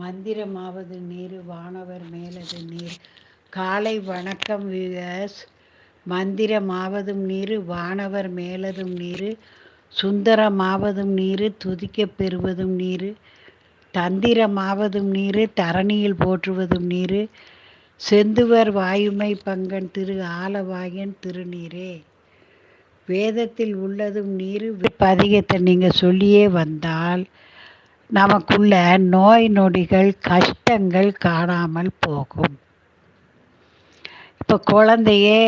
மந்திரமாவது நீர் வானவர் மேலது நீர். காலை வணக்கம் வியூவர்ஸ். மந்திரமாவதும் நீர் வானவர் மேலதும் நீர். சுந்தரமாவதும் நீர் துதிக்கப் பெறுவதும் நீர். தந்திரமாவதும் நீர் தரணியில் போற்றுவதும் நீர். செந்துவர் வாயுமை பங்கன் திரு ஆலவாயன் திருநீரே. வேதத்தில் உள்ளதும் நீர் பதிகத்தை நீங்கள் சொல்லியே வந்தால் நமக்குள்ள நோய் நொடிகள் கஷ்டங்கள் காணாமல் போகும். இப்போ குழந்தையே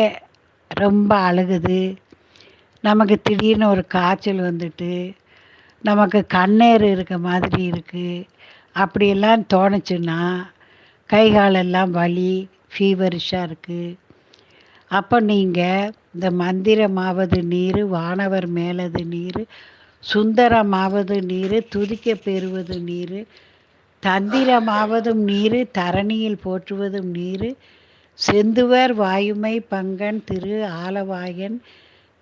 ரொம்ப அழுகுது. நமக்கு திடீர்னு ஒரு காய்ச்சல் வந்துட்டு நமக்கு கண்ணீர் இருக்க மாதிரி இருக்குது அப்படியெல்லாம் தோணுச்சுன்னா கை காலெல்லாம் வலி ஃபீவரிஷாக இருக்குது அப்போ நீங்கள் இந்த மந்திரமாவது நீர் வானவர் மேலது நீர் சுந்தரமாவது நீர் துதிக்க பெறுவது நீர் தந்திரமாவதும் நீர் தரணியில் போற்றுவதும் நீர் செந்துவர் வாயுமை பங்கன் திரு ஆலவாயன்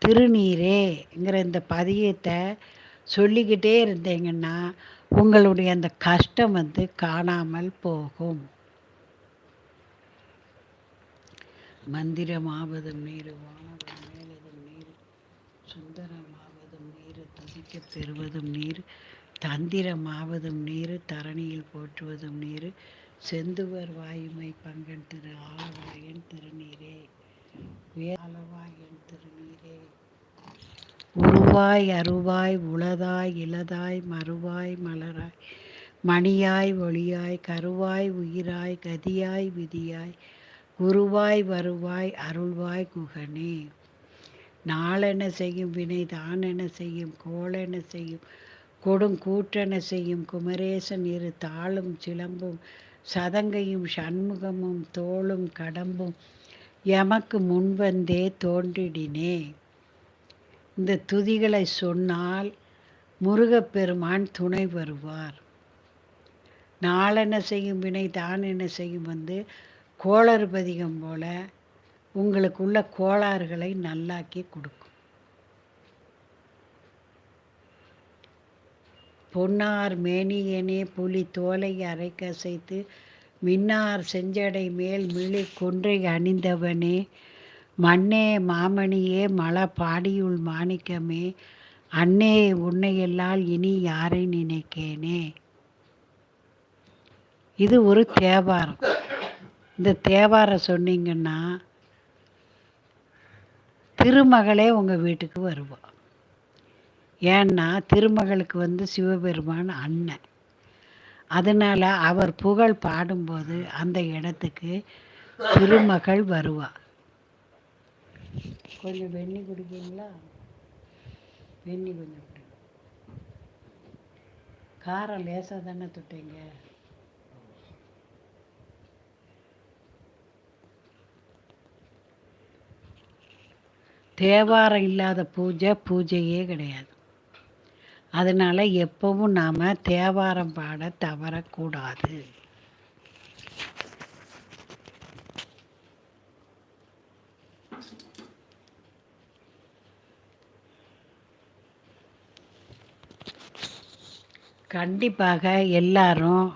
திருநீரேங்கிற இந்த பதியத்தை சொல்லிக்கிட்டே இருந்தீங்கன்னா உங்களுடைய அந்த கஷ்டம் வந்து காணாமல் போகும். மந்திரமாவதும் நீர் வானதும் மேலதும் நீர் சுந்தர நீர் பெறுவதும் நீர் தந்திரமாவதும் நீர் தரணியில் போற்றுவதும் நீர் செந்துவர் வாயுமை பங்கன் திரு ஆழவாயன் திருநீரே. ஆலவாயன் திருநீரே. உருவாய் அருவாய் உளதாய் இளதாய் மறுவாய் மலராய் மணியாய் ஒளியாய் கருவாய் உயிராய் கதியாய் விதியாய் குருவாய் வருவாய் அருள்வாய் குகனே. நாளென செய்யும்? வினை தானென செய்யும்? கோளென செய்யும்? கொடும் கூற்றென செய்யும்? குமரேசன் இரு தாளும் சிலம்பும் சதங்கையும் சண்முகமும் தோளும் கடம்பும் எமக்கு முன்வந்தே தோன்றிடினே. இந்த துதிகளை சொன்னால் முருகப்பெருமான் துணை வருவார். நாளென செய்யும்? வினை தான் என்ன செய்யும்? வந்து கோளறுபதிகம் போல் போல உங்களுக்குள்ள கோளாறுகளை நல்லாக்கி கொடுக்கும். பொன்னார் மேனியனே புலி தோலை அரைக்கசைத்து மின்னார் செஞ்சடை மேல் மிளி கொன்றை அணிந்தவனே மண்ணே மாமணியே மல பாடியுள் மாணிக்கமே அன்னே உன்னையெல்லால் இனி யாரை நினைக்கேனே. இது ஒரு தேவாரம். இந்த தேவாரம் சொன்னீங்கன்னா திருமகளே உங்கள் வீட்டுக்கு வருவாள் ஏன்னா திருமகளுக்கு வந்து சிவபெருமான் அண்ணன். அதனால் அவர் புகழ் பாடும்போது அந்த இடத்துக்கு திருமகள் வருவா. கொஞ்சம் வெண்ணி குடிப்பீங்களா? வெண்ணி கொஞ்சம் காரம் லேசாக தானே தொட்டீங்க? தேவாரம் இல்லாத பூஜை பூஜையே கிடையாது. அதனால் எப்பவும் நாம் தேவாரம் பாட தவறக்கூடாது. கண்டிப்பாக எல்லாரும்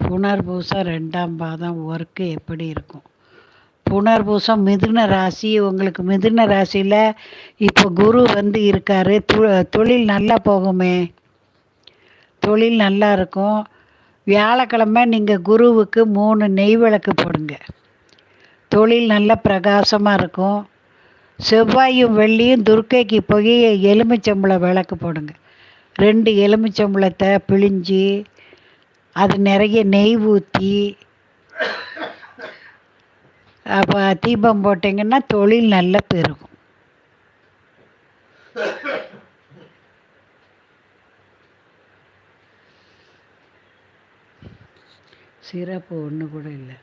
புனர்பூசம் ரெண்டாம் பாதம் ஒர்க்கு எப்படி இருக்கும்? புனர்பூசம் மிதுன ராசி. உங்களுக்கு மிதுன ராசியில் இப்போ குரு வந்து இருக்கார். தொழில் நல்லா போகுமே. தொழில் நல்லா இருக்கும். வியாழக்கிழமை நீங்கள் குருவுக்கு மூணு நெய் விளக்கு போடுங்க. தொழில் நல்ல பிரகாசமாக இருக்கும். செவ்வாயும் வெள்ளியும் துர்க்கைக்கு போய் எலுமிச்சம்பளம் விளக்கு போடுங்க. ரெண்டு எலுமிச்சம்பளத்தை பிழிஞ்சு அது நிறைய நெய் ஊற்றி அப்போ தீபம் போட்டிங்கன்னா தொழில் நல்லா பெருகும். சிறப்பு ஒன்று கூட இல்லை.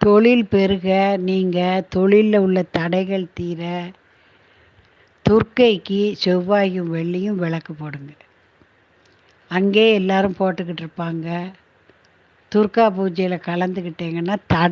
தொழில் பெருக நீங்கள் தொழிலில் உள்ள தடைகள் தீர துர்க்கைக்கு செவ்வாயும் வெள்ளியும் விளக்கு போடுங்க. அங்கே எல்லோரும் போட்டுக்கிட்டு இருப்பாங்க. துர்கா பூஜையில் கலந்துக்கிட்டிங்கன்னா த